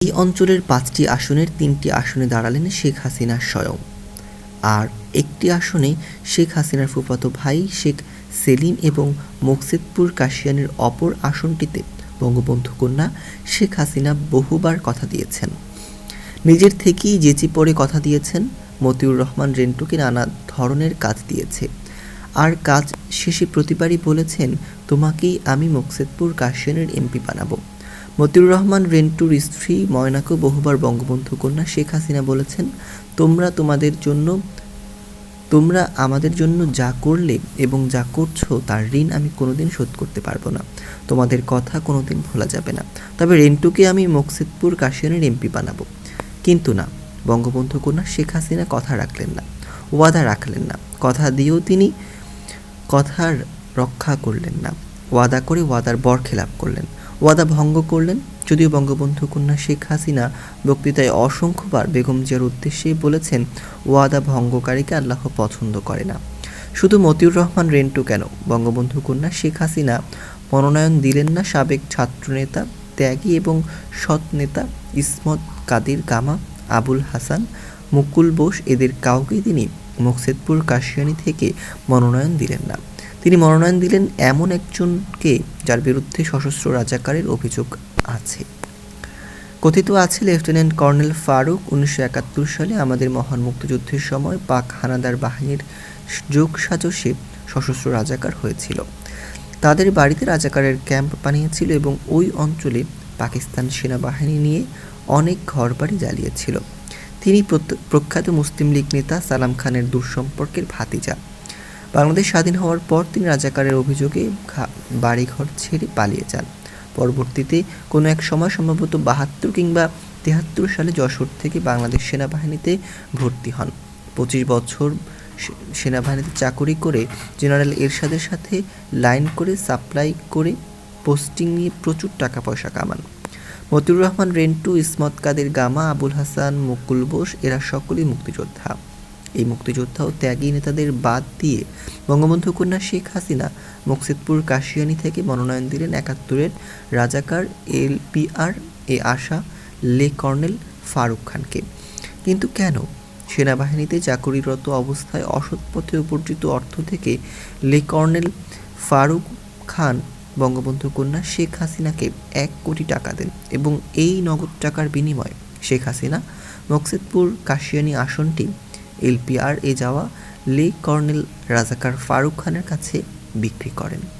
এই অঞ্চলের পাঁচটি আসনের তিনটি আসনে দাঁড়ালেন শেখ হাসিনা স্বয়ং। আর একটি আসনে শেখ হাসিনার ফুফাতো ভাই শেখ সেলিম এবং মোকসেদপুর কাশিয়ানের অপর আসনটিতে বঙ্গবন্ধু কন্যা শেখ হাসিনা বহুবার কথা দিয়েছেন। নিজের থেকেই যেচি পড়ে কথা দিয়েছেন, মতিউর রহমান রেন্টুকে নানা ধরনের কাজ দিয়েছে। আর কাজ শেষে প্রতিবারই বলেছেন, তোমাকেই আমি মোকসেদপুর কাশিয়ানের এমপি বানাবো। মতিউর রহমান রেন্টুর স্ত্রী ময়নাকেও বহুবার বঙ্গবন্ধু কন্যা শেখ হাসিনা বলেছেন, তোমরা তোমাদের জন্য, তোমরা আমাদের জন্য যা করলে এবং যা করছ, তার ঋণ আমি কোনোদিন শোধ করতে পারব না। তোমাদের কথা কোনোদিন ভোলা যাবে না। তবে রেন্টুকে আমি মকসিদপুর কাশিয়ানের এমপি বানাবো। কিন্তু না, বঙ্গবন্ধু কন্যা শেখ হাসিনা কথা রাখলেন না, ওয়াদা রাখলেন না। কথা দিয়েও তিনি কথার রক্ষা করলেন না। ওয়াদা করে ওয়াদার বরখেলাপ করলেন। ওয়াদা ভঙ্গ করলেন। যদিও বঙ্গবন্ধু কন্যা শেখ হাসিনা বক্তৃতায় অসংখ্যবার বেগম জিয়ার উদ্দেশ্যেই বলেছেন, ওয়াদা ভঙ্গকারীকে আল্লাহ পছন্দ করে না। শুধু মতিউর রহমান, রেন্টু কেন? বঙ্গবন্ধু কন্যা শেখ হাসিনা মনোনয়ন দিলেন না সাবেক ছাত্রনেতা, ত্যাগী এবং সৎ নেতা ইসমত কাদির গামা, আবুল হাসান, মুকুল বোস, এদের কাউকেই তিনি মুকসেদপুর কাশিয়ানি থেকে মনোনয়ন দিলেন না। তিনি মনোনয়ন দিলেন এমন একজনকে যার বিরুদ্ধে সশস্ত্র রাজাকারের অভিযোগ আছে। কথিত আছে, লেফটেন্যান্ট কর্নেল ফারুক উনিশশো একাত্তর সালে আমাদের মহান মুক্তিযুদ্ধের সময় পাক হানাদার বাহিনীর যোগ সাজসে সশস্ত্র রাজাকার হয়েছিল। তাদের বাড়িতে রাজাকারের ক্যাম্প বানিয়েছিল এবং ওই অঞ্চলে পাকিস্তান সেনাবাহিনী নিয়ে অনেক ঘরবাড়ি জ্বালিয়েছিল। তিনি প্রখ্যাত মুসলিম লীগ নেতা সালাম খানের দূরসম্পর্কের ভাতিজা। বাংলাদেশ স্বাধীন হওয়ার পর তিনি রাজাকারের অভিযোগে বাড়িঘর ছেড়ে পালিয়ে যান। পরবর্তীতে কোনো এক সময় সম্ভবত বাহাত্তর কিংবা তেহাত্তর সালে যশোর থেকে বাংলাদেশ সেনাবাহিনীতে ভর্তি হন। পঁচিশ বছর সেনাবাহিনীতে চাকরি করে জেনারেল এরশাদের সাথে লাইন করে সাপ্লাই করে পোস্টিং নিয়ে প্রচুর টাকা পয়সা কামান। মতিউর রহমান, রেন্টু, ইসমত কাদের, গামা, আবুল হাসান, মুকুল বোস, এরা সকলেই মুক্তিযোদ্ধা। এই মুক্তিযোদ্ধা ও ত্যাগী নেতাদের বাদ দিয়ে বঙ্গবন্ধু কন্যা শেখ হাসিনা মুকসিদপুর কাশিয়ানি থেকে মনোনয়ন দিলেন একাত্তরের রাজাকার এলপিআর এ আশা লে কর্নেল ফারুক খানকে। কিন্তু কেন? সেনাবাহিনীতে চাকরিরত অবস্থায় অসৎ পথে উপার্জিত অর্থ থেকে লে কর্নেল ফারুক খান বঙ্গবন্ধু কন্যা শেখ হাসিনাকে এক কোটি টাকা দেন এবং এই নগদ টাকার বিনিময়ে শেখ হাসিনা মকসেদপুর কাশিয়ানি আসনটি এলপিআর এ যাওয়া লে কর্নেল রাজাকার ফারুক খানের কাছে বিক্রি করেন।